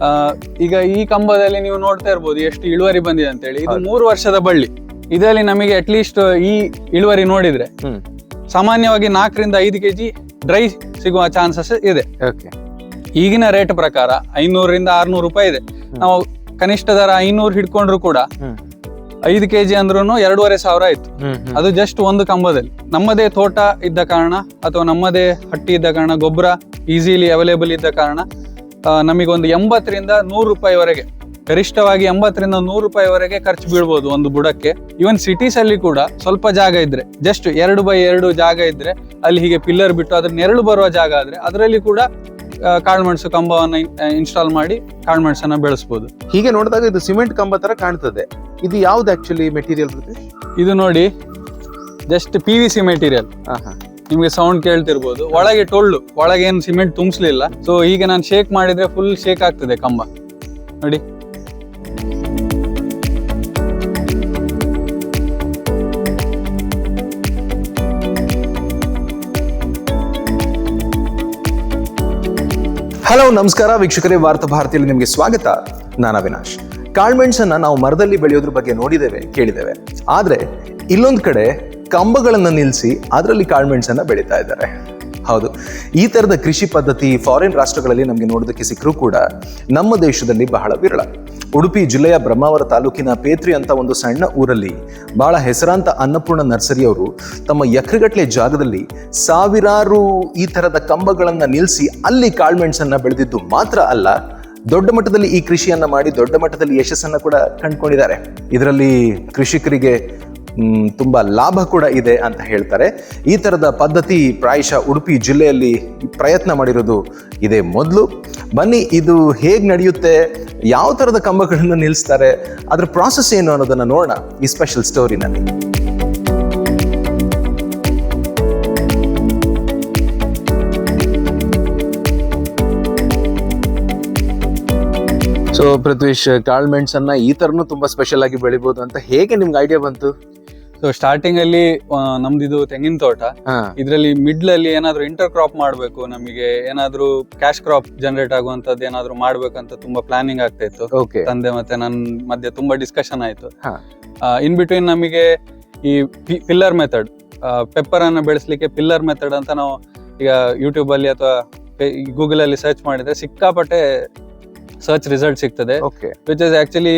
ಆ, ಈಗ ಈ ಕಂಬದಲ್ಲಿ ನೀವು ನೋಡ್ತಾ ಇರ್ಬೋದು ಎಷ್ಟು ಇಳುವರಿ ಬಂದಿದೆ ಅಂತ ಹೇಳಿ ಇದು. ಮೂರು ವರ್ಷದ ಬಳ್ಳಿ. ಇದರಲ್ಲಿ ನಮಗೆ ಅಟ್ಲೀಸ್ಟ್ ಈ ಇಳುವರಿ ನೋಡಿದ್ರೆ ಹ್ಮ್. ಸಾಮಾನ್ಯವಾಗಿ ನಾಲ್ಕರಿಂದ ಐದು ಕೆಜಿ ಡ್ರೈ ಸಿಗುವ ಚಾನ್ಸಸ್ ಇದೆ. ಓಕೆ ಈಗಿನ ರೇಟ್ ಪ್ರಕಾರ ಐನೂರರಿಂದ ಆರ್ನೂರು ರೂಪಾಯಿ ಇದೆ. ನಾವು ಕನಿಷ್ಠ ದರ ಐನೂರು ಹಿಡ್ಕೊಂಡ್ರು ಕೂಡ ಹ್ಮ್. ಐದು ಕೆಜಿ ಅಂದ್ರೂ ಎರಡೂವರೆ ಸಾವಿರ ಆಯ್ತು. ಹ್ಮ್ ಹ್ಮ್. ಅದು ಜಸ್ಟ್ ಒಂದು ಕಂಬದಲ್ಲಿ. ನಮ್ಮದೇ ತೋಟ ಇದ್ದ ಕಾರಣ ಅಥವಾ ನಮ್ಮದೇ ಹಟ್ಟಿ ಇದ್ದ ಕಾರಣ ಗೊಬ್ಬರ ಈಸಿಲಿ ಅವೈಲೇಬಲ್ ಇದ್ದ ಕಾರಣ ನಮಗೊಂದು ಎಂಬತ್ತರಿಂದ ನೂರು ರೂಪಾಯಿವರೆಗೆ ಗರಿಷ್ಠವಾಗಿ ಎಂಬತ್ತರಿಂದ ನೂರು ರೂಪಾಯಿವರೆಗೆ ಖರ್ಚು ಬೀಳ್ಬೋದು ಒಂದು ಬುಡಕ್ಕೆ. ಇವನ್ ಸಿಟೀಸ್ ಅಲ್ಲಿ ಕೂಡ ಸ್ವಲ್ಪ ಜಾಗ ಇದ್ರೆ ಜಸ್ಟ್ ಎರಡು ಬೈ ಎರಡು ಜಾಗ ಇದ್ರೆ ಅಲ್ಲಿ ಹೀಗೆ ಪಿಲ್ಲರ್ ಬಿಟ್ಟು ಅದ್ರ ನೆರಳು ಬರುವ ಜಾಗ ಆದ್ರೆ ಅದರಲ್ಲಿ ಕೂಡ ಕಾಳುಮೆಣಸು ಕಂಬವನ್ನು ಇನ್ಸ್ಟಾಲ್ ಮಾಡಿ ಕಾಳುಮೆಣಸನ್ನ ಬೆಳೆಸಬಹುದು ಹೀಗೆ ನೋಡಿದಾಗ ಇದು ಸಿಮೆಂಟ್ ಕಂಬ ತರ ಕಾಣ್ತದೆ. ಇದು ಯಾವ್ದು ಆಕ್ಚುಲಿ ಮೆಟೀರಿಯಲ್ ಇದು ನೋಡಿ just P V C material ನಿಮಗೆ ಸೌಂಡ್ ಕೇಳ್ತಿರ್ಬೋದು. ಒಳಗೆ ಟೊಳ್ಳು, ಒಳಗೆ ಏನು ಸಿಮೆಂಟ್ ತುಂಬಿಸ್ಲಿಲ್ಲ. ಸೊ ಈಗ ನಾನು ಶೇಕ್ ಮಾಡಿದ್ರೆ ಫುಲ್ ಶೇಕ್ ಆಗ್ತದೆ ಕಂಬ. ನೋಡಿ. ಹಲೋ ನಮಸ್ಕಾರ. ವೀಕ್ಷಕರೇ, ವಾರ್ತಾ ಭಾರತಿಯಲ್ಲಿ ನಿಮಗೆ ಸ್ವಾಗತ. ನಾನು ಅವಿನಾಶ್. ಕಾಳ್ಮೆಣ್ಸನ್ನ ನಾವು ಮರದಲ್ಲಿ ಬೆಳೆಯೋದ್ರ ಬಗ್ಗೆ ನೋಡಿದ್ದೇವೆ, ಕೇಳಿದ್ದೇವೆ. ಆದರೆ, ಇಲ್ಲೊಂದು ಕಡೆ ಕಂಬಗಳನ್ನ ನಿಲ್ಲಿಸಿ ಅದರಲ್ಲಿ ಕಾಳ್ಮೆಣ್ಸನ್ನ ಬೆಳೀತಾ ಇದ್ದಾರೆ. ಹೌದು. ಈ ತರದ ಕೃಷಿ ಪದ್ಧತಿ ಫಾರಿನ್ ರಾಷ್ಟ್ರಗಳಲ್ಲಿ ನಮಗೆ ನೋಡೋದಕ್ಕೆ ಸಿಕ್ಕರೂ ಕೂಡ ನಮ್ಮ ದೇಶದಲ್ಲಿ ಬಹಳ ವಿರಳ. ಉಡುಪಿ ಜಿಲ್ಲೆಯ ಬ್ರಹ್ಮಾವರ ತಾಲೂಕಿನ ಪೇತ್ರಿ ಅಂತ ಒಂದು ಸಣ್ಣ ಊರಲ್ಲಿ ಬಹಳ ಹೆಸರಾಂತ ಅನ್ನಪೂರ್ಣ ನರ್ಸರಿಯವರು ತಮ್ಮ ಎಕರೆಗಟ್ಟಲೆ ಜಾಗದಲ್ಲಿ ಸಾವಿರಾರು ಈ ತರದ ಕಂಬಗಳನ್ನ ನಿಲ್ಲಿಸಿ ಅಲ್ಲಿ ಕಾಳ್ಮೆಣ್ಸನ್ನ ಬೆಳೆದಿದ್ದು ಮಾತ್ರ ಅಲ್ಲ, ದೊಡ್ಡ ಮಟ್ಟದಲ್ಲಿ ಈ ಕೃಷಿಯನ್ನ ಮಾಡಿ ದೊಡ್ಡ ಮಟ್ಟದಲ್ಲಿ ಯಶಸ್ಸನ್ನ ಕೂಡ ಕಂಡುಕೊಂಡಿದ್ದಾರೆ. ಇದರಲ್ಲಿ ಕೃಷಿಕರಿಗೆ ತುಂಬಾ ಲಾಭ ಕೂಡ ಇದೆ ಅಂತ ಹೇಳ್ತಾರೆ. ಈ ತರದ ಪದ್ಧತಿ ಪ್ರಾಯಶಃ ಉಡುಪಿ ಜಿಲ್ಲೆಯಲ್ಲಿ ಪ್ರಯತ್ನ ಮಾಡಿರೋದು ಇದೇ ಮೊದಲು. ಬನ್ನಿ, ಇದು ಹೇಗೆ ನಡೆಯುತ್ತೆ? ಯಾವ ಥರದ ಕಂಬಗಳನ್ನು ನಿಲ್ಲಿಸ್ತಾರೆ ಅದರ ಪ್ರಾಸೆಸ್ ಏನು ಅನ್ನೋದನ್ನ ನೋಡೋಣ ಈ ಸ್ಪೆಷಲ್ ಸ್ಟೋರಿನಲ್ಲಿ ಸೊ ಪೃಥ್ವೀಶ್ ಕಾಳ್ಮೆಣ್ಸನ್ನ ಈ ತರನು ತುಂಬಾ ಸ್ಪೆಷಲ್ ಆಗಿ ಬೆಳಿಬಹುದು ಅಂತ ಹೇಗೆ ನಿಮ್ಗೆ ಐಡಿಯಾ ಬಂತು? ಸೊ ಸ್ಟಾರ್ಟಿಂಗ್ ಅಲ್ಲಿ ನಮ್ದಿದು ತೆಂಗಿನ ತೋಟ. ಇದರಲ್ಲಿ ಮಿಡ್ಲ್ ಅಲ್ಲಿ ಏನಾದ್ರು ಇಂಟರ್ ಕ್ರಾಪ್ ಮಾಡಬೇಕು ನಮಗೆ ಏನಾದ್ರು ಕ್ಯಾಶ್ ಕ್ರಾಪ್ ಜನರೇಟ್ ಆಗುವಂತದ್ದು ಏನಾದ್ರು ಮಾಡ್ಬೇಕಂತ ತುಂಬಾ ಪ್ಲಾನಿಂಗ್ ಆಗ್ತಾ ಇತ್ತು. ತಂದೆ ಮತ್ತೆ ನನ್ನ ಮಧ್ಯೆ ತುಂಬಾ ಡಿಸ್ಕಷನ್ ಆಯ್ತು. ಇನ್ ಬಿಟ್ವೀನ್ ನಮಗೆ ಈ ಪಿಲ್ಲರ್ ಮೆಥಡ್ ಪೆಪ್ಪರ್ ಅನ್ನ ಬೆಳೆಸಲಿಕ್ಕೆ ಪಿಲ್ಲರ್ ಮೆಥಡ್ ಅಂತ ನಾವು ಈಗ ಯೂಟ್ಯೂಬ್ ಅಲ್ಲಿ ಅಥವಾ ಗೂಗಲ್ ಅಲ್ಲಿ ಸರ್ಚ್ ಮಾಡಿದ್ರೆ ಸಿಕ್ಕಾಪಟ್ಟೆ ಸರ್ಚ್ ರಿಸಲ್ಟ್ ಸಿಗ್ತದೆ. ವಿಚ್ ಇಸ್ ಆಕ್ಚುಲಿ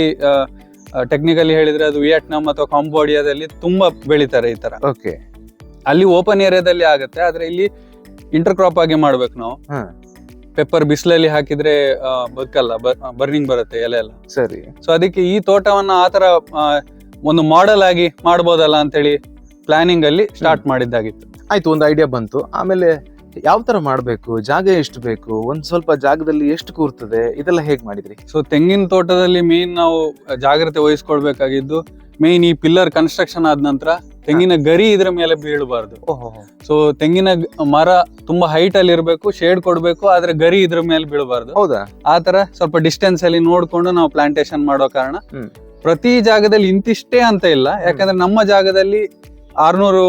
ಟೆಕ್ನಿಕಲಿ ಹೇಳಿದ್ರೆ ಅದು ವಿಯೆಟ್ನಾಂ ಅಥವಾ ಕಾಂಬೋಡಿಯಾದಲ್ಲಿ ತುಂಬಾ ಬೆಳಿತಾರೆ ಈ ತರ. ಓಕೆ ಅಲ್ಲಿ ಓಪನ್ ಏರಿಯಾದಲ್ಲಿ ಆಗುತ್ತೆ ಆದ್ರೆ ಇಲ್ಲಿ ಇಂಟರ್ ಕ್ರಾಪ್ ಆಗಿ ಮಾಡ್ಬೇಕು ನಾವು. ಪೆಪ್ಪರ್ ಬಿಸಿಲಲ್ಲಿ ಹಾಕಿದ್ರೆ ಬದುಕಲ್ಲ ಬರ್ನಿಂಗ್ ಬರುತ್ತೆ ಎಲೆ ಎಲ್ಲ. ಸರಿ. ಸೊ ಅದಕ್ಕೆ ಈ ತೋಟವನ್ನ ಆತರ ಒಂದು ಮಾಡೆಲ್ ಆಗಿ ಮಾಡ್ಬೋದಲ್ಲ ಅಂತೇಳಿ ಪ್ಲಾನಿಂಗ್ ಅಲ್ಲಿ ಸ್ಟಾರ್ಟ್ ಮಾಡಿದ್ದಾಗಿತ್ತು. ಆಯ್ತು ಒಂದು ಐಡಿಯಾ ಬಂತು. ಆಮೇಲೆ ಯಾವ ತರ ಮಾಡ್ಬೇಕು? ಜಾಗ ಎಷ್ಟು ಬೇಕು? ಒಂದ್ ಸ್ವಲ್ಪ ಜಾಗದಲ್ಲಿ ಎಷ್ಟು ಕೂರ್ತದೆ? ಇದೆಲ್ಲ ಹೇಗ್ ಮಾಡಿದ್ರಿ? ಸೊ ತೆಂಗಿನ ತೋಟದಲ್ಲಿ ಮೇನ್ ನಾವು ಜಾಗ್ರತೆ ವಹಿಸ್ಕೊಳ್ಬೇಕಾಗಿದ್ದು ಮೇನ್ ಈ ಪಿಲ್ಲರ್ ಕನ್ಸ್ಟ್ರಕ್ಷನ್ ಆದ ನಂತರ ತೆಂಗಿನ ಗರಿ ಇದ್ರ ಮೇಲೆ ಬೀಳಬಾರ್ದು. ಸೊ ತೆಂಗಿನ ಮರ ತುಂಬಾ ಹೈಟ್ ಅಲ್ಲಿ ಇರಬೇಕು ಶೇಡ್ ಕೊಡಬೇಕು ಆದ್ರೆ ಗರಿ ಇದ್ರ ಮೇಲೆ ಬೀಳಬಾರ್ದು. ಹೌದಾ? ಆ ತರ ಸ್ವಲ್ಪ ಡಿಸ್ಟೆನ್ಸ್ ಅಲ್ಲಿ ನೋಡ್ಕೊಂಡು ನಾವು ಪ್ಲಾಂಟೇಶನ್ ಮಾಡೋ ಕಾರಣ. ಪ್ರತಿ ಜಾಗದಲ್ಲಿ ಇಂತಿಷ್ಟೇ ಅಂತ ಇಲ್ಲ. ಯಾಕಂದ್ರೆ ನಮ್ಮ ಜಾಗದಲ್ಲಿ ಆರ್ನೂರು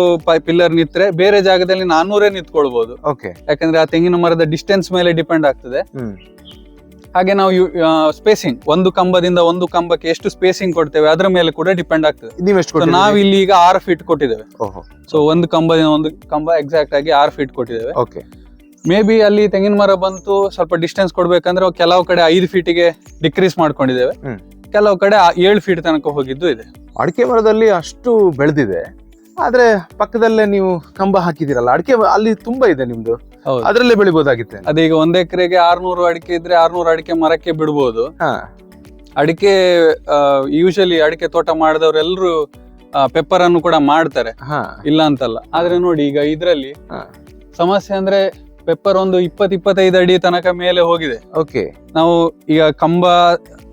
ಪಿಲ್ಲರ್ ನಿಂತ್ರೆ ಬೇರೆ ಜಾಗದಲ್ಲಿ ನಾನ್ನೂರೇ ನಿಂತ್ಕೊಳ್ಬಹುದು ಓಕೆ ಯಾಕಂದ್ರೆ ಆ ತೆಂಗಿನ ಮರದ ಡಿಸ್ಟೆನ್ಸ್ ಮೇಲೆ ಡಿಪೆಂಡ್ ಆಗ್ತದೆ. ಹಾಗೆ ನಾವು ಸ್ಪೇಸಿಂಗ್ ಒಂದು ಕಂಬದಿಂದ ಒಂದು ಕಂಬಕ್ಕೆ ಎಷ್ಟು ಸ್ಪೇಸಿಂಗ್ ಕೊಡ್ತೇವೆ ಅದರ ಮೇಲೆ ಕೂಡ ಡಿಪೆಂಡ್ ಆಗ್ತದೆ. ನಾವು ಇಲ್ಲಿ ಈಗ ಆರು ಫೀಟ್ ಕೊಟ್ಟಿದ್ದೇವೆ. ಸೊ ಒಂದು ಕಂಬದಿಂದ ಒಂದು ಕಂಬ ಎಕ್ಸಾಕ್ಟ್ ಆಗಿ ಆರು ಫೀಟ್ ಕೊಟ್ಟಿದ್ದೇವೆ. ಓಕೆ ಮೇ ಬಿ ಅಲ್ಲಿ ತೆಂಗಿನ ಮರ ಬಂತು ಸ್ವಲ್ಪ ಡಿಸ್ಟೆನ್ಸ್ ಕೊಡ್ಬೇಕಂದ್ರೆ ಕೆಲವು ಕಡೆ ಐದು ಫೀಟಿಗೆ ಡಿಕ್ರೀಸ್ ಮಾಡ್ಕೊಂಡಿದ್ದೇವೆ. ಕೆಲವು ಕಡೆ ಆ ಏಳು ಫೀಟ್ ತನಕ ಹೋಗಿದ್ದು ಇದೆ. ಅಡಿಕೆ ಮರದಲ್ಲಿ ಅಷ್ಟು ಬೆಳೆದಿದೆ. ಆದ್ರೆ ಪಕ್ಕದಲ್ಲೇ ನೀವು ಕಂಬ ಹಾಕಿದಿರಲ್ಲ ಅಡಿಕೆ ಅಲ್ಲಿ ತುಂಬಾ ಇದೆ ನಿಮ್ದು. ಅದರಲ್ಲೇ ಬೆಳಿಬೋದಾಗಿತ್ತು ಅದೀಗ ಒಂದ್ ಎಕರೆಗೆ ಆರ್ನೂರು ಅಡಿಕೆ ಇದ್ರೆ ಆರ್ನೂರು ಅಡಿಕೆ ಮರಕ್ಕೆ ಬಿಡ್ಬೋದು. ಹಾ. ಅಡಿಕೆ ಯೂಶಲಿ ಅಡಿಕೆ ತೋಟ ಮಾಡಿದವರೆಲ್ಲರೂ ಪೆಪ್ಪರ್ ಅನ್ನು ಕೂಡ ಮಾಡ್ತಾರೆ. ಹಾ. ಇಲ್ಲ ಅಂತಲ್ಲ. ಆದ್ರೆ ನೋಡಿ ಈಗ ಇದ್ರಲ್ಲಿ ಹಾ. ಸಮಸ್ಯೆ ಅಂದ್ರೆ ಪೆಪ್ಪರ್ ಒಂದು ಇಪ್ಪತ್ ಇಪ್ಪತ್ತೈದು ಅಡಿ ತನಕ ಮೇಲೆ ಹೋಗಿದೆ. ಓಕೆ ನಾವು ಈಗ ಕಂಬ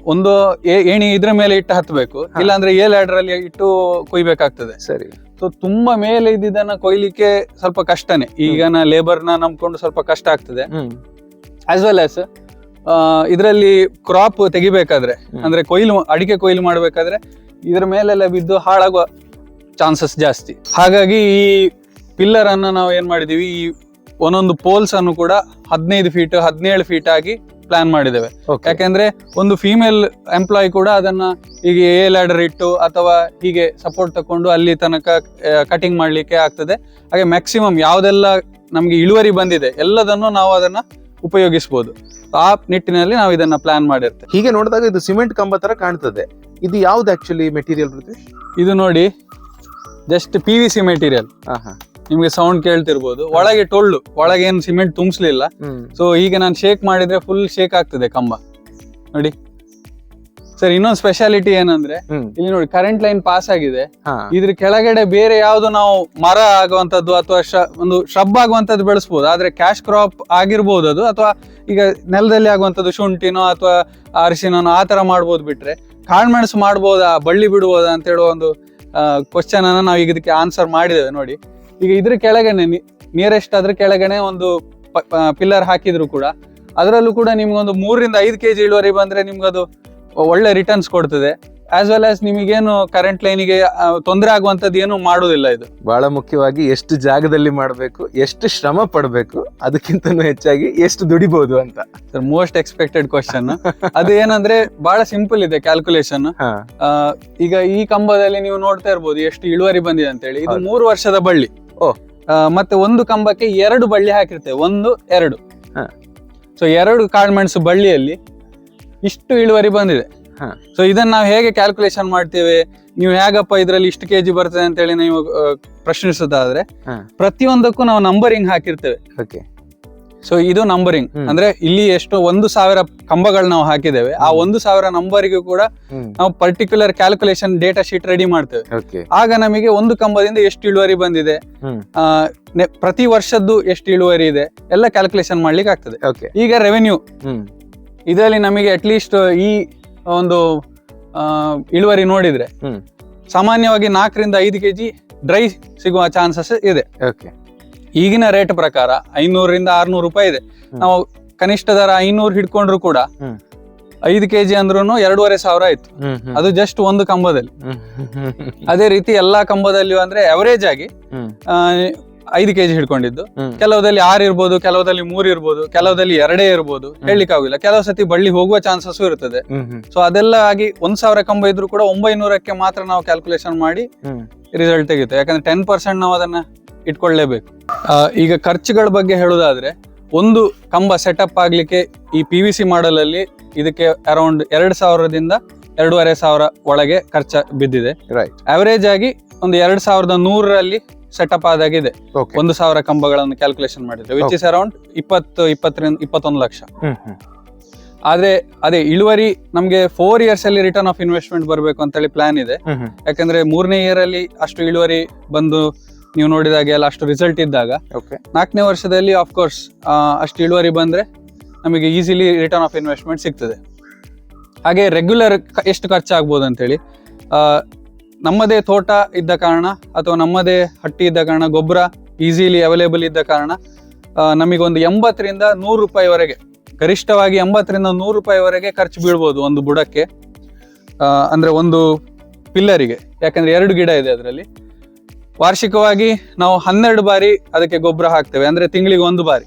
ಒಂದು ಏಣಿ ಇದ್ರ ಮೇಲೆ ಇಟ್ಟು ಹತ್ಬೇಕು. ಹಾ. ಇಲ್ಲಾಂದ್ರೆ ಏಲ್ ಅಲ್ಲಿ ಇಟ್ಟು ಕೊಯ್ಬೇಕಾಗ್ತದೆ. ಸರಿ. ಸೊ ತುಂಬಾ ಮೇಲೆ ಇದ್ದಿದ್ದನ್ನ ಕೊಯ್ಲಿಕ್ಕೆ ಸ್ವಲ್ಪ ಕಷ್ಟನೇ. ಈಗ ನಾ ಲೇಬರ್ನ ನಂಬ್ಕೊಂಡು ಸ್ವಲ್ಪ ಕಷ್ಟ ಆಗ್ತದೆ. ಆಸ್ ವೆಲ್ ಆಸ್ ಇದರಲ್ಲಿ ಕ್ರಾಪ್ ತೆಗಿಬೇಕಾದ್ರೆ ಅಂದ್ರೆ ಕೊಯ್ಲು ಅಡಿಕೆ ಕೊಯ್ಲು ಮಾಡ್ಬೇಕಾದ್ರೆ ಇದ್ರ ಮೇಲೆಲ್ಲ ಬಿದ್ದು ಹಾಳಾಗುವ ಚಾನ್ಸಸ್ ಜಾಸ್ತಿ. ಹಾಗಾಗಿ ಈ ಪಿಲ್ಲರ್ ಅನ್ನ ನಾವು ಏನ್ ಮಾಡಿದೀವಿ ಈ ಒಂದೊಂದು ಪೋಲ್ಸ್ ಅನ್ನು ಕೂಡ ಹದಿನೈದು ಫೀಟ್ ಹದಿನೇಳು ಫೀಟ್ ಆಗಿ ಪ್ಲಾನ್ ಮಾಡಿದ್ದೇವೆ. ಯಾಕೆಂದ್ರೆ ಒಂದು ಫೀಮೇಲ್ ಎಂಪ್ಲಾಯ್ ಕೂಡ ಅದನ್ನ ಹೀಗೆ ಎ ಲ್ಯಾಡರ್ ಇಟ್ಟು ಅಥವಾ ಹೀಗೆ ಸಪೋರ್ಟ್ ತಕೊಂಡು ಅಲ್ಲಿ ತನಕ ಕಟಿಂಗ್ ಮಾಡ್ಲಿಕ್ಕೆ ಆಗ್ತದೆ. ಹಾಗೆ ಮ್ಯಾಕ್ಸಿಮಮ್ ಯಾವ್ದೆಲ್ಲ ನಮ್ಗೆ ಇಳುವರಿ ಬಂದಿದೆ ಎಲ್ಲದನ್ನು ನಾವು ಅದನ್ನ ಉಪಯೋಗಿಸಬಹುದು ಆ ನಿಟ್ಟಿನಲ್ಲಿ ನಾವು ಇದನ್ನ ಪ್ಲಾನ್ ಮಾಡಿರ್ತೇವೆ. ಹೀಗೆ ನೋಡಿದಾಗ ಇದು ಸಿಮೆಂಟ್ ಕಂಬ ತರ ಕಾಣ್ತದೆ. ಇದು ಯಾವ್ದು ಆಕ್ಚುಲಿ ಮೆಟೀರಿಯಲ್ ಇದು ನೋಡಿ just P V C material ನಿಮ್ಗೆ ಸೌಂಡ್ ಕೇಳ್ತಿರ್ಬೋದು. ಒಳಗೆ ಟೊಳ್ಳು ಒಳಗೆ ಏನು ಸಿಮೆಂಟ್ ತುಂಬಿಸ್ಲಿಲ್ಲ. ಸೊ ಈಗ ನಾನು ಶೇಕ್ ಮಾಡಿದ್ರೆ ಫುಲ್ ಶೇಕ್ ಆಗ್ತದೆ ಕಂಬ. ನೋಡಿ. ಸರ್ ಇನ್ನೊಂದು ಸ್ಪೆಷಾಲಿಟಿ ಏನಂದ್ರೆ ಇಲ್ಲಿ ನೋಡಿ ಕರೆಂಟ್ ಲೈನ್ ಪಾಸ್ ಆಗಿದೆ. ಇದ್ರ ಕೆಳಗಡೆ ಬೇರೆ ಯಾವ್ದು ನಾವು ಮರ ಆಗುವಂತದ್ದು ಅಥವಾ ಒಂದು ಶ್ರಬ್ ಆಗುವಂತದ್ದು ಬೆಳೆಸಬಹುದು ಆದ್ರೆ ಕ್ಯಾಶ್ ಕ್ರಾಪ್ ಆಗಿರ್ಬೋದು ಅದು ಅಥವಾ ಈಗ ನೆಲದಲ್ಲಿ ಆಗುವಂತದ್ದು ಶುಂಠಿನೋ ಅಥವಾ ಅರಿಶಿನೋ ಆ ತರ ಮಾಡ್ಬೋದು ಬಿಟ್ರೆ ಕಾಳ್ಮೆಣಸು ಮಾಡ್ಬೋದಾ ಬಳ್ಳಿ ಬಿಡ್ಬೋದಾ ಅಂತ ಹೇಳುವ ಒಂದು ಕ್ವಶನ್ ಅನ್ನ ನಾವು ಈಗ ಇದಕ್ಕೆ ಆನ್ಸರ್ ಮಾಡಿದ್ದೇವೆ. ನೋಡಿ. ಈಗ ಇದ್ರ ಕೆಳಗನೆ ನಿಯರೆಸ್ಟ್ ಅದ್ರ ಕೆಳಗನೆ ಒಂದು ಪಿಲ್ಲರ್ ಹಾಕಿದ್ರು ಕೂಡ. ಅದರಲ್ಲೂ ಕೂಡ ನಿಮ್ಗೊಂದು ಮೂರರಿಂದ ಐದು ಕೆಜಿ ಇಳುವರಿ ಬಂದ್ರೆ ನಿಮ್ಗದು ಒಳ್ಳೆ ರಿಟರ್ನ್ಸ್ ಕೊಡ್ತದೆ. ಆಸ್ ವೆಲ್ ಆಸ್ ನಿಮಗೇನು ಕರೆಂಟ್ ಲೈನಿಗೆ ತೊಂದರೆ ಆಗುವಂತದ್ದು ಏನು ಮಾಡುದಿಲ್ಲ ಇದು. ಬಹಳ ಮುಖ್ಯವಾಗಿ ಎಷ್ಟು ಜಾಗದಲ್ಲಿ ಮಾಡಬೇಕು ಎಷ್ಟು ಶ್ರಮ ಪಡಬೇಕು ಅದಕ್ಕಿಂತ ಹೆಚ್ಚಾಗಿ ಎಷ್ಟು ದುಡಿಬಹುದು ಅಂತ. ಸರ್ ಮೋಸ್ಟ್ ಎಕ್ಸ್ಪೆಕ್ಟೆಡ್ ಕ್ವಶನ್ ಅದು ಏನಂದ್ರೆ ಬಹಳ ಸಿಂಪಲ್ ಇದೆ ಕ್ಯಾಲ್ಕುಲೇಷನ್ ಈಗ ಈ ಕಂಬದಲ್ಲಿ ನೀವು ನೋಡ್ತಾ ಇರ್ಬೋದು ಎಷ್ಟು ಇಳುವರಿ ಬಂದಿದೆ ಅಂತ ಹೇಳಿ ಇದು. ಮೂರು ವರ್ಷದ ಬಳ್ಳಿ. ಓ. ಮತ್ತೆ ಒಂದು ಕಂಬಕ್ಕೆ ಎರಡು ಬಳ್ಳಿ ಹಾಕಿರ್ತೇವೆ ಒಂದು ಎರಡು. ಸೊ ಎರಡು ಕಾಳುಮೆಣಸು ಬಳ್ಳಿಯಲ್ಲಿ ಇಷ್ಟು ಇಳುವರಿ ಬಂದಿದೆ. ಸೊ ಇದನ್ನ ನಾವು ಹೇಗೆ ಕ್ಯಾಲ್ಕುಲೇಷನ್ ಮಾಡ್ತೇವೆ ನೀವು ಹೇಗಪ್ಪ ಇದರಲ್ಲಿ ಇಷ್ಟು ಕೆಜಿ ಬರ್ತದೆ ಅಂತ ಹೇಳಿ ನೀವು ಪ್ರಶ್ನಿಸೋದಾದ್ರೆ. ಪ್ರತಿಯೊಂದಕ್ಕೂ ನಾವು ನಂಬರಿಂಗ್ ಹಾಕಿರ್ತೇವೆ ಓಕೆ ಸೊ ಇದು ನಂಬರಿಂಗ್ ಅಂದ್ರೆ ಇಲ್ಲಿ ಎಷ್ಟು ಒಂದು ಸಾವಿರ ಕಂಬಗಳು ನಾವು ಹಾಕಿದ್ದೇವೆ. ಆ. ಒಂದು ಸಾವಿರ ನಂಬರಿಗೂ ಕೂಡ ನಾವು particular calculation data sheet ready ಮಾಡ್ತೇವೆ. ಆಗ ನಮಗೆ ಒಂದು ಕಂಬದಿಂದ ಎಷ್ಟು ಇಳುವರಿ ಬಂದಿದೆ? ಪ್ರತಿ ವರ್ಷದ್ದು ಎಷ್ಟು ಇಳುವರಿ ಇದೆ? ಎಲ್ಲ ಕ್ಯಾಲ್ಕುಲೇಷನ್ ಮಾಡ್ಲಿಕ್ಕೆ ಆಗ್ತದೆ. ಈಗ ರೆವೆನ್ಯೂ ಇದರಲ್ಲಿ ನಮಗೆ ಅಟ್ಲೀಸ್ಟ್ ಈ ಒಂದು ಇಳುವರಿ ನೋಡಿದ್ರೆ ಸಾಮಾನ್ಯವಾಗಿ ನಾಲ್ಕರಿಂದ ಐದು ಕೆಜಿ ಡ್ರೈ ಸಿಗುವ ಚಾನ್ಸಸ್ ಇದೆ. ಓಕೆ ಈಗಿನ ರೇಟ್ ಪ್ರಕಾರ ಐನೂರರಿಂದ ಆರ್ನೂರು ರೂಪಾಯಿ ಇದೆ. ನಾವು ಕನಿಷ್ಠ ದರ ಐನೂರು ಹಿಡ್ಕೊಂಡ್ರು ಕೂಡ ಐದು ಕೆಜಿ ಅಂದ್ರೂ ಎರಡೂವರೆ ಸಾವಿರ ಆಯ್ತು. ಅದು ಜಸ್ಟ್ ಒಂದು ಕಂಬದಲ್ಲಿ. ಅದೇ ರೀತಿ ಎಲ್ಲಾ ಕಂಬದಲ್ಲಿಯೂ ಅಂದ್ರೆ ಅವರೇಜ್ ಆಗಿ ಐದು ಕೆಜಿ ಹಿಡ್ಕೊಂಡಿದ್ದು. ಕೆಲವದಲ್ಲಿ ಆರು ಇರ್ಬೋದು ಕೆಲವದಲ್ಲಿ ಮೂರು ಇರ್ಬೋದು ಕೆಲವದಲ್ಲಿ ಎರಡೇ ಇರ್ಬೋದು. ಹೇಳಲಿಕ್ಕೆ ಆಗುದಿಲ್ಲ ಕೆಲವು ಸತಿ ಬಳ್ಳಿ ಹೋಗುವ ಚಾನ್ಸಸ್ ಇರ್ತದೆ. ಸೊ ಅದೆಲ್ಲ ಆಗಿ ಒಂದ್ ಸಾವಿರ ಕಂಬ ಇದ್ರು ಕೂಡ ಒಂಬೈನೂರಕ್ಕೆ ಮಾತ್ರ ನಾವು ಕ್ಯಾಲ್ಕುಲೇಷನ್ ಮಾಡಿ ರಿಸಲ್ಟ್ ತೆಗಿತೇವೆ ಯಾಕಂದ್ರೆ ಟೆನ್ ಪರ್ಸೆಂಟ್ ನಾವು ಅದನ್ನ ಇಟ್ಕೊಳ್ಳೇಬೇಕು. ಈಗ ಖರ್ಚುಗಳ ಬಗ್ಗೆ ಹೇಳೋದಾದ್ರೆ ಒಂದು ಕಂಬ ಸೆಟಪ್ ಆಗ್ಲಿಕ್ಕೆ ಈ ಪಿ ವಿ ಸಿ ಮಾಡಲ್ ಅಲ್ಲಿ ಇದಕ್ಕೆ ಅರೌಂಡ್ ಎರಡು ಸಾವಿರದಿಂದ ಎರಡೂವರೆ ಸಾವಿರ ಒಳಗೆ ಖರ್ಚ ಬಿದ್ದಿದೆ. ರೈಟ್ ಅವರೇಜ್ ಆಗಿ ಒಂದು ಎರಡ್ ಸಾವಿರದ ನೂರರಲ್ಲಿ ಸೆಟಪ್ ಆದಾಗಿದೆ. ಒಂದು ಸಾವಿರ ಕಂಬಗಳನ್ನು ಕ್ಯಾಲ್ಕುಲೇಷನ್ ಮಾಡಿದ್ರೆ ವಿಚ್ ಇಸ್ ಅರೌಂಡ್ ಇಪ್ಪತ್ತು ಇಪ್ಪತ್ತರಿಂದ ಇಪ್ಪತ್ತೊಂದು ಲಕ್ಷ. ಆದ್ರೆ ಅದೇ ಇಳುವರಿ ನಮ್ಗೆ ಫೋರ್ ಇಯರ್ಸ್ ಅಲ್ಲಿ ರಿಟರ್ನ್ ಆಫ್ ಇನ್ವೆಸ್ಟ್ಮೆಂಟ್ ಬರಬೇಕು ಅಂತ ಹೇಳಿ ಪ್ಲಾನ್ ಇದೆ ಯಾಕಂದ್ರೆ ಮೂರನೇ ಇಯರ್ ಅಲ್ಲಿ ಅಷ್ಟು ಇಳುವರಿ ಬಂದು ನೀವು ನೋಡಿದಾಗೆ ಎಲ್ಲ ಅಷ್ಟು ರಿಸಲ್ಟ್ ಇದ್ದಾಗ. ಓಕೆ ನಾಲ್ಕನೇ ವರ್ಷದಲ್ಲಿ ಆಫ್ ಕೋರ್ಸ್ ಅಷ್ಟು ಇಳುವರಿ ಬಂದ್ರೆ ನಮಗೆ ಈಸಿಲಿ ರಿಟರ್ನ್ ಆಫ್ ಇನ್ವೆಸ್ಟ್ಮೆಂಟ್ ಸಿಗ್ತದೆ. ಹಾಗೆ ರೆಗ್ಯುಲರ್ ಎಷ್ಟು ಖರ್ಚಾಗ್ಬೋದು ಅಂತೇಳಿ ನಮ್ಮದೇ ತೋಟ ಇದ್ದ ಕಾರಣ ಅಥವಾ ನಮ್ಮದೇ ಹಟ್ಟಿ ಇದ್ದ ಕಾರಣ ಗೊಬ್ಬರ ಈಸಿಲಿ ಅವೈಲೇಬಲ್ ಇದ್ದ ಕಾರಣ ನಮಗೊಂದು ಎಂಬತ್ತರಿಂದ ನೂರು ರೂಪಾಯಿವರೆಗೆ ಗರಿಷ್ಠವಾಗಿ ಎಂಬತ್ತರಿಂದ ನೂರು ರೂಪಾಯಿವರೆಗೆ ಖರ್ಚು ಬೀಳ್ಬೋದು ಒಂದು ಬುಡಕ್ಕೆ ಅಂದ್ರೆ ಒಂದು ಪಿಲ್ಲರಿಗೆ. ಯಾಕಂದರೆ ಎರಡು ಗಿಡ ಇದೆ ಅದರಲ್ಲಿ. ವಾರ್ಷಿಕವಾಗಿ ನಾವು ಹನ್ನೆರಡು ಬಾರಿ ಅದಕ್ಕೆ ಗೊಬ್ಬರ ಹಾಕ್ತೇವೆ ಅಂದ್ರೆ ತಿಂಗಳಿಗೆ ಒಂದು ಬಾರಿ.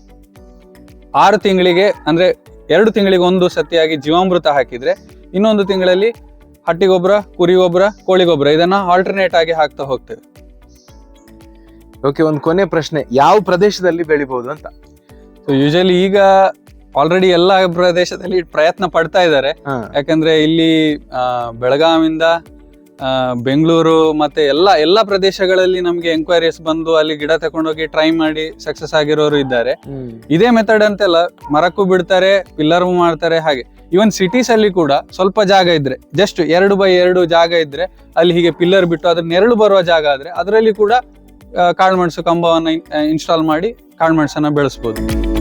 ಆರು ತಿಂಗಳಿಗೆ ಅಂದ್ರೆ ಎರಡು ತಿಂಗಳಿಗೆ ಒಂದು ಸತಿಯಾಗಿ ಜೀವಾಮೃತ ಹಾಕಿದ್ರೆ ಇನ್ನೊಂದು ತಿಂಗಳಲ್ಲಿ ಹಟ್ಟಿ ಗೊಬ್ಬರ ಕುರಿ ಗೊಬ್ಬರ ಕೋಳಿ ಗೊಬ್ಬರ ಇದನ್ನ ಆಲ್ಟರ್ನೇಟ್ ಆಗಿ ಹಾಕ್ತಾ ಹೋಗ್ತೇವೆ. ಓಕೆ ಒಂದು ಕೊನೆ ಪ್ರಶ್ನೆ ಯಾವ ಪ್ರದೇಶದಲ್ಲಿ ಬೆಳಿಬಹುದು ಅಂತ? ಸೊ ಯೂಶಲಿ ಈಗ ಆಲ್ರೆಡಿ ಎಲ್ಲ ಪ್ರದೇಶದಲ್ಲಿ ಪ್ರಯತ್ನ ಪಡ್ತಾ ಇದ್ದಾರೆ. ಯಾಕಂದ್ರೆ ಇಲ್ಲಿ ಬೆಳಗಾವಿಂದ ಬೆಂಗಳೂರು ಮತ್ತೆ ಎಲ್ಲ ಎಲ್ಲ ಪ್ರದೇಶಗಳಲ್ಲಿ ನಮ್ಗೆ ಎಂಕ್ವೈರೀಸ್ ಬಂದು ಅಲ್ಲಿ ಗಿಡ ತಗೊಂಡೋಗಿ ಟ್ರೈ ಮಾಡಿ ಸಕ್ಸಸ್ ಆಗಿರೋರು ಇದ್ದಾರೆ. ಇದೇ ಮೆಥಡ್ ಅಂತೆಲ್ಲ ಮರಕ್ಕೂ ಬಿಡ್ತಾರೆ ಪಿಲ್ಲರ್ ಮಾಡ್ತಾರೆ ಹಾಗೆ. ಇವನ್ ಸಿಟೀಸ್ ಅಲ್ಲಿ ಕೂಡ ಸ್ವಲ್ಪ ಜಾಗ ಇದ್ರೆ ಜಸ್ಟ್ ಎರಡು ಬೈ ಎರಡು ಜಾಗ ಇದ್ರೆ ಅಲ್ಲಿ ಹೀಗೆ ಪಿಲ್ಲರ್ ಬಿಟ್ಟು ಅದ್ರ ನೆರಳು ಬರುವ ಜಾಗ ಆದ್ರೆ ಅದರಲ್ಲಿ ಕೂಡ ಆ, ಕಾಳುಮೆಣಸು ಕಂಬವನ್ನ ಇನ್ಸ್ಟಾಲ್ ಮಾಡಿ ಕಾಳುಮೆಣಸನ್ನ ಬೆಳೆಸ್ಬೋದು.